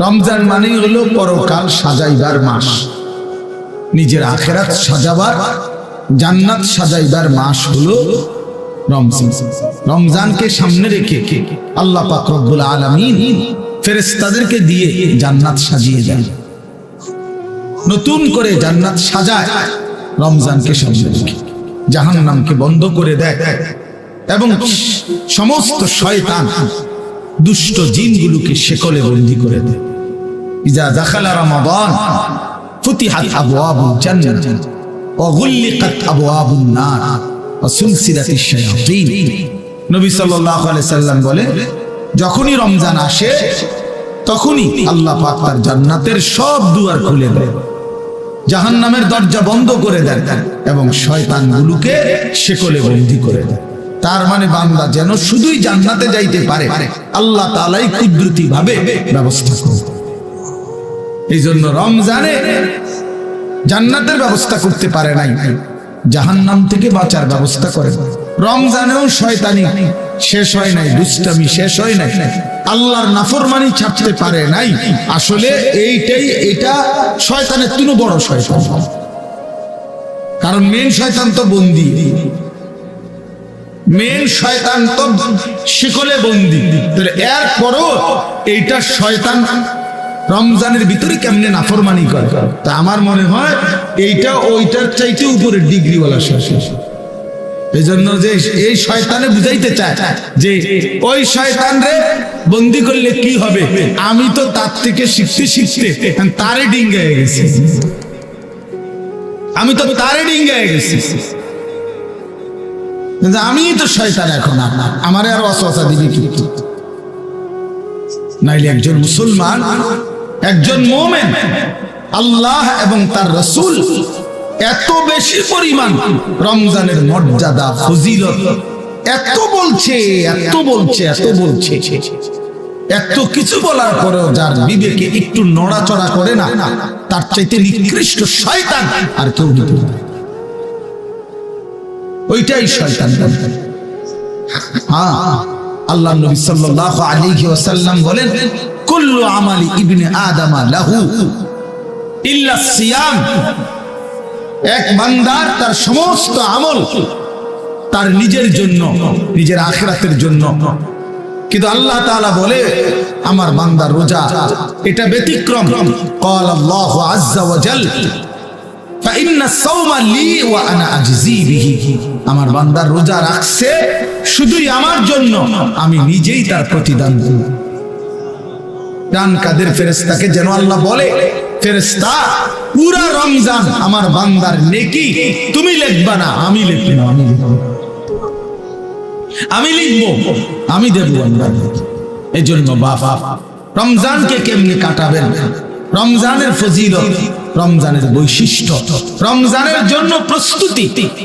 রমজান মানেই হলো পরকাল সাজাইবার মাস। নিজের আখেরাত সাজাবার, জান্নাত সাজাইবার মাস হলো রমজান। রমজানকে সামনে রেখে আল্লাহ পাক রব্বুল আলামিন ফেরেশতাদেরকে দিয়ে জান্নাত সাজিয়ে দেন। নতুন করে জান্নাত সাজায় রমজানকে সামনে রেখে। জাহান্নামকে বন্ধ করে দেয়। এবং সমস্ত শয়তান দুষ্ট জিনগুলোকে শেকলে বন্দি করে দেয়। বলে, যখনই রমজান আসে, তখনই আল্লাহ পাক তার জান্নাতের সব দুয়ার খুলে দেয়। জাহান্নামের দরজা বন্ধ করে দেন এবং শয়তানগুলোকে শেকলে বন্দি করে দেন তার মানে বান্দা যেন শুধুই জান্নাতে যাইতে পারে। আল্লাহ তালাই কুদরতি ভাবে ব্যবস্থা করে এই জন্য রমজানে জান্নাতের ব্যবস্থা করতে পারে নাই। জাহান্নাম থেকে বাঁচার ব্যবস্থা করে। রমজানেও শয়তানি শেষ হয় নাই, দুষ্টামি শেষ হয় নাই। আল্লাহর নাফরমানি ছাড়তে পারে নাই। আসলে এইটাই, এটা শয়তানের তুনো বড় শয়তান। কারণ মেন শয়তান তো বন্দি। মেন শয়তান তো শিকলে বন্দি। তাহলে এরপরও এইটা শয়তান রমজানের ভিতরে কেমনে নাফরমানি করে? তা আমার মনে হয় এইটা ওইটার চাইতে উপরের ডিগ্রিওয়ালা শেষ এই জন্য যে এই শয়তানে বুঝাইতে চায় যে ওই শয়তান রে বন্দি করলে কি হবে? আমি তো তার থেকে শিখতে শিখতে তারে ডিঙ্গায় গেছি। আমি তো তারে ডিঙ্গায় গেছি। কিন্তু আমি তো শয়তান এখন আপনার আমারে আর অসহসা দিবি কি নাইলে একজন মুসলমান, একজন মোমেন, আল্লাহ এবং তার রসুল এত বেশি পরিমাণ রমজানের মর্যাদা, ফজিলত, এত বলছে এত বলছে এত বলছে এত কিছু বলার পরেও যার বিবেকে একটু নড়াচড়া করে না, তার চাইতে নিকৃষ্ট শয়তান আর কেউ নিতে পারে। ওইটাই শয়তান হ্যাঁ আল্লাহ নবী সাল্লাল্লাহু আলাইহি ওয়াসাল্লাম বলেন কুল্লু আমালি ইবনে আদামা লাহু ইল্লা সিয়াম এক বান্দার তার সমস্ত আমল তার নিজের জন্য নিজের আখিরাতের জন্য কিন্তু আল্লাহ তাআলা বলে আমার বান্দার রোজা এটা ব্যতিক্রম قال الله عز وجل আমার বান্দার রোজা রাখছে শুধুই আমার জন্য, আমি নিজেই তার প্রতিদান দেব ডান কাদের ফেরেস্তাকে যেন আল্লাহ বলে ফেরেস্তা পুরা রমজান আমার বান্দার নেকি, তুমি লিখবা না, আমি লিখব আমি লিখব আমি লিখব, আমি দেব আল্লাহ এই জন্য বাবা রমজানকে কেমনে কাটাবেন? রমজানের ফজিলত রমজানের বৈশিষ্ট্য, রমজানের জন্য প্রস্তুতি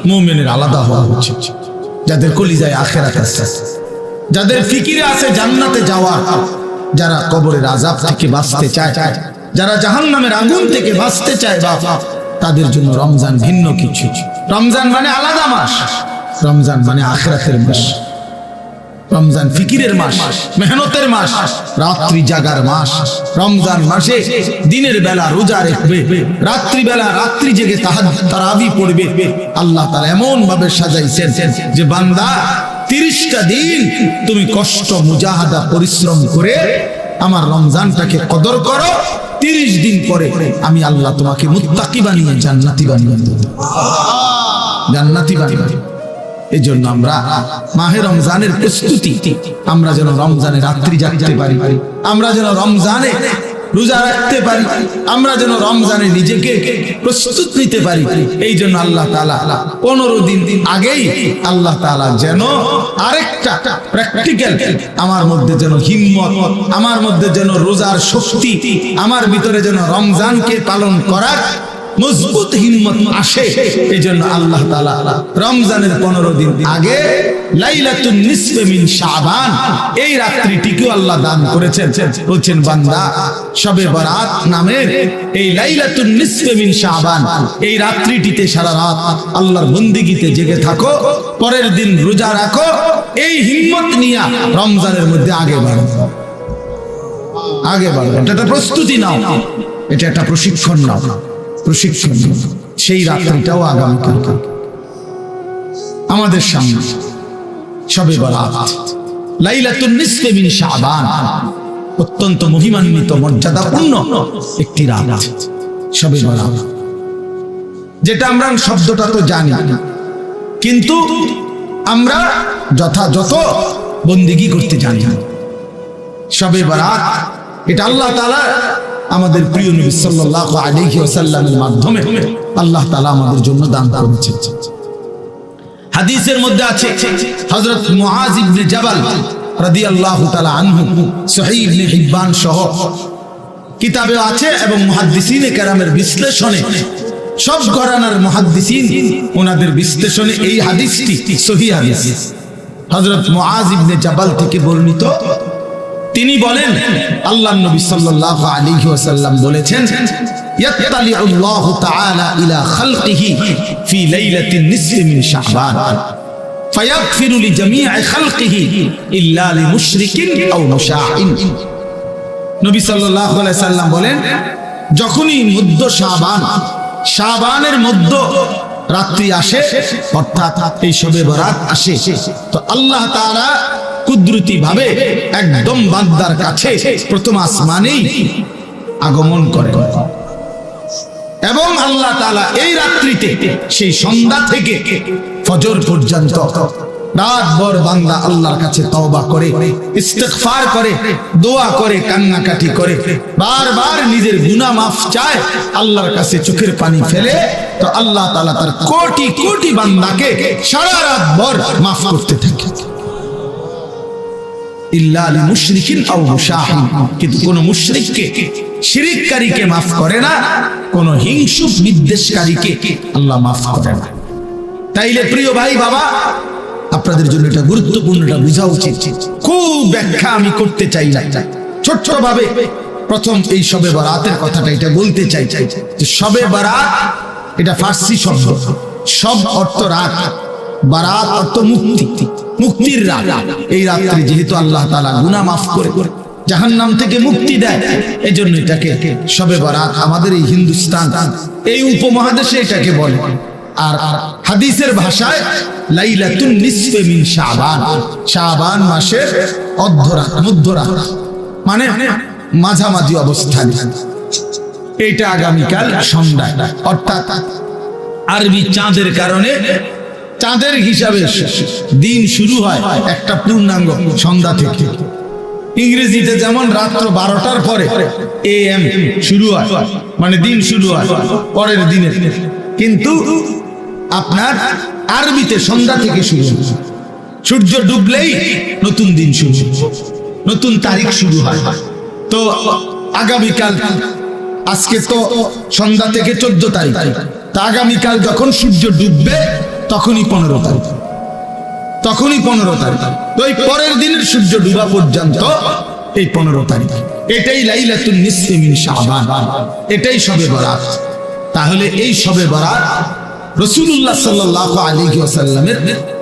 মুমিনের আলাদা হওয়া উচিত। যাদের কলিজায় আখেরাত আছে, যাদের ফিকিরে আছে জান্নাতে যাওয়ার যারা কবরের আজাব থেকে বাঁচতে চায়, যারা জাহান্নামের আগুন থেকে বাঁচতে চায় বাবা তাদের জন্য রমজান ভিন্ন কিছু। রমজান মানে আলাদা মাস, রমজান মানে আখেরাতের মাস। রমজান ফিকিরের মাস মেহনতের মাস রাত্রি জাগার মাস রমজান মাসে দিনের বেলা রোজা রাখবে রাত্রি বেলা রাত্রি জেগে তাহার তারাবি পড়বে। আল্লাহ তার এমন ভাবে সাজাইছেন যে বান্দা তিরিশটা দিন তুমি কষ্ট মুজাহাদা পরিশ্রম করে আমার রমজানটাকে কদর করো তিরিশ দিন পরে আমি আল্লাহ তোমাকে মুত্তাকি বানিয়ে জান্নাতি বানিয়ে দেব। জান্নাতি বানিয়ে এই জন্য আমরা মাহে রমজানের প্রস্তুতি, আমরা যেন রমজানে রাত্রি জাগতে পারি, আমরা যেন রমজানে রোজা রাখতে পারি, আমরা যেন রমজানে নিজেকে প্রস্তুত নিতে পারি। এই জন্য আল্লাহ তালা পনেরো দিন দিন আগেই আল্লাহ তালা যেন আরেকটা প্র্যাকটিক্যাল আমার মধ্যে যেন হিম্মত, আমার মধ্যে যেন রোজার শক্তি, আমার ভিতরে যেন রমজানকে পালন করার মজবুত হিম্মত আসে। এই জন্য আল্লাহ তাআলা রমজানের পনেরো দিন আগে জেগে থাকো, পরের দিন রোজা রাখো, এই হিম্মত নিয়ে রমজানের মধ্যে আগে বাড়ো। আগে বাড়ো, এটা একটা প্রস্তুতি নাও, এটা একটা প্রশিক্ষণ নাও। প্রশিক্ষণ সেই রাত্রিটাও আগামীকাল। আমাদের সামনে সবে বরাত। লাইলাতুন নিসফে মিন শাবান। অত্যন্ত মহিমান্বিত মর্যাদাপূর্ণ একটি রাত। সবে বরাত। যেটা আমরা শব্দটা তো জানি। কিন্তু আমরা যথাযথ বন্দিগি করতে জানি। সবে বরাত এটা আল্লাহ তাআলা আমাদের প্রিয় নবী সাল্লাল্লাহু আলাইহি ওয়াসাল্লামের মাধ্যমে আল্লাহ তাআলা আমাদের জন্য দান করেছেন। হাদিসের মধ্যে আছে, হযরত মুআজ ইবনে জাবাল রাদিয়াল্লাহু তাআলা আনহু, সহিহ ইবনে হিব্বান সহ কিতাবে আছে এবং মুহাদ্দিসিনে কেরামের বিশ্লেষণে সব ঘরানার মুহাদ্দিসিন ওনাদের বিশ্লেষণে এই হাদিসটি সহি হাদিস। হযরত মুআজ ইবনে জাবাল থেকে বর্ণিত। তিনি বলেন আল্লাহ নবী সাল্লাল্লাহু আলাইহি ওয়াসাল্লাম বলেছেন নবী সাল্লাম বলেন, যখনই মধ্য শাবান শাবানের মধ্য রাত্রি আসে, অর্থাৎ এই সবে বরাত আসে, তো আল্লাহ তাআলা কুদরতি ভাবে একদম বান্দার কাছে প্রথম আসমানেই আগমন করে এবং আল্লাহ তাআলা এই রাত্রিতে সেই সন্ধ্যা থেকে ফজর পর্যন্ত দোয়া করে, কান্নাকাটি করে, বারবার নিজের মাফ চায়, আল্লাহর কাছে চোখের পানি ফেলে, তো আল্লাহ তার কোটি কোটি বান্দাকে সারা রাত ভর মাফ করতে থাকে। আপনাদের জন্য এটা বোঝা উচিত। খুব ব্যাখ্যা আমি করতে চাই ছোট্ট ভাবে প্রথম এই সবে বরাতের কথাটা এটা বলতে চাই। চাই যে সবে বরাত, এটা ফার্সি শব্দ। সব অর্থ রাত, বারাত অর্থ মুক্তি। মুক্তির রাত। এই রাত্রি যেহেতু আল্লাহ তাআলা গুনাহ মাফ করে, জাহান্নাম থেকে মুক্তি দেয় এই জন্য এটাকে সবে বরাত আমাদের এই হিন্দুস্তান, এই উপমহাদেশে এটাকে বলে। আর হাদিসের ভাষায় মিন শাবান। মাসের অর্ধরাত, মধ্যরাত। মানে মাঝামাঝি অবস্থান এইটা আগামীকাল সন্ধ্যায়। অর্থাৎ আরবি চাঁদের কারণে চাঁদের হিসাবে দিন শুরু হয় একটা পূর্ণাঙ্গ সন্ধ্যা থেকে। ইংরেজিতে যেমন রাত্র বারোটার পরে এ এম শুরু হয় মানে দিন শুরু হয়, পরের দিনে। কিন্তু আপনার আরবিতে সন্ধ্যা থেকে শুরু। সূর্য ডুবলেই নতুন দিন শুরু নতুন তারিখ শুরু হয়। তো আগামীকাল, আজকে তো সন্ধ্যা থেকে চোদ্দ তারিখ। আগামীকাল যখন সূর্য ডুববে, তখনই পনেরো তারিখ। তখনই পনেরো তারিখ। এই পরের দিনের সূর্য ডুবা পর্যন্ত এই পনেরো তারিখ। এটাই লাইলাতুন নিসফি মিন শাবান। এটাই সবে বরাত। তাহলে এই সবে বরাত রসুল্লাহ সাল্লাল্লাহু আলাইহি ওয়াসাল্লামের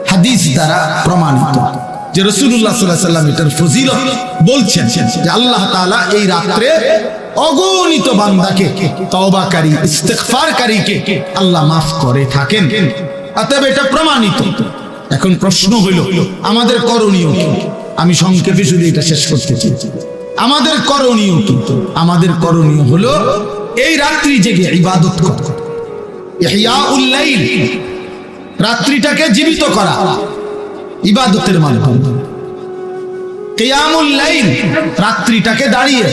হাদিস দ্বারা প্রমাণিত। যে রসুল্লাহ সাল্লাম এটার ফজিলত বলছেন যে আল্লাহ তাআলা এই রাত্রে অগণিত বান্দাকে, তওবাকারী, ইস্তেগফারকারীকে আল্লাহ মাফ করে থাকেন। অতএব এটা প্রমাণিত। এখন প্রশ্ন হইল, আমাদের করণীয় কি? আমি সংক্ষেপে শুধু এটা শেষ করতে চাই। আমাদের করণীয় কি? আমাদের করণীয় হলো, এই রাত্রি জেগে ইবাদত করা। রাত্রিটাকে জীবিত করা। ইবাদতের মাধ্যমে। কিয়ামুল লাইল রাত্রিটাকে দাঁড়িয়ে,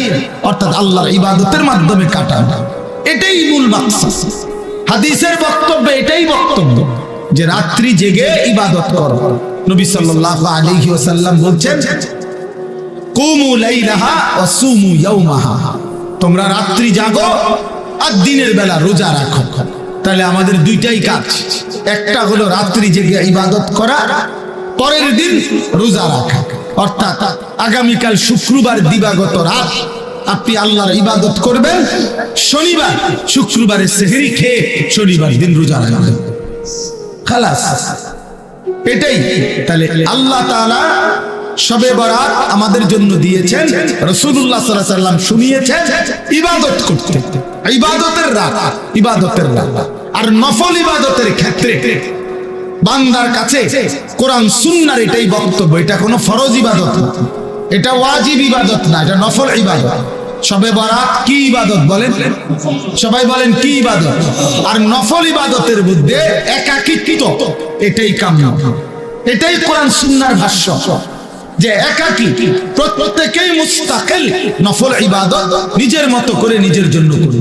অর্থাৎ আল্লাহর ইবাদতের মাধ্যমে কাটানো। এটাই মূল হাদিসের বক্তব্য এটাই বক্তব্য যে রাত্রি জেগে ইবাদত করো। নবী সাল্লাল্লাহু আলাইহি ওয়াসাল্লাম বলছেন, কুমু লাইলাহা ওয়া সুমু ইয়াওমাহা তোমরা রাত্রি জাগো আর দিনের বেলা রোজা রাখো। তাহলে আমাদের দুইটাই কাজ। একটা হলো রাত্রি জেগে ইবাদত করা পরের দিন রোজা রাখা। অর্থাৎ আগামীকাল শুক্রবার দিবাগত রাত আপনি আল্লাহর ইবাদত করবেন, শনিবার শুক্রবারের সেহরি খেয়ে শনিবার দিন রোজা রাখবেন। খালাস, এটাই। তাহলে আল্লাহ তাআলা সবে বরাত আমাদের জন্য দিয়েছেন রসুল্লাহ সাল্লাম শুনিয়েছেন, ইবাদত করতে। ইবাদতের রাত ইবাদতের রাত। আর নফল ইবাদতের ক্ষেত্রে বান্দার কাছে কোরআন সুন্নার এটাই বক্তব্য। এটা কোনো ফরজ ইবাদত না। এটা ওয়াজিব ইবাদত না, এটা নফল ইবাদত। সবে বরাত কি ইবাদত বলেন? সবাই বলেন কি ইবাদত? আর নফল ইবাদতের মধ্যে একাকিত্ব, এটাই কাম্য। এটাই কোরআন সুন্নার ভাষ্য। যে একাকি, প্রত্যেকেই মুস্তাকিল, নফল ইবাদত নিজের মতো করে নিজের জন্য করবে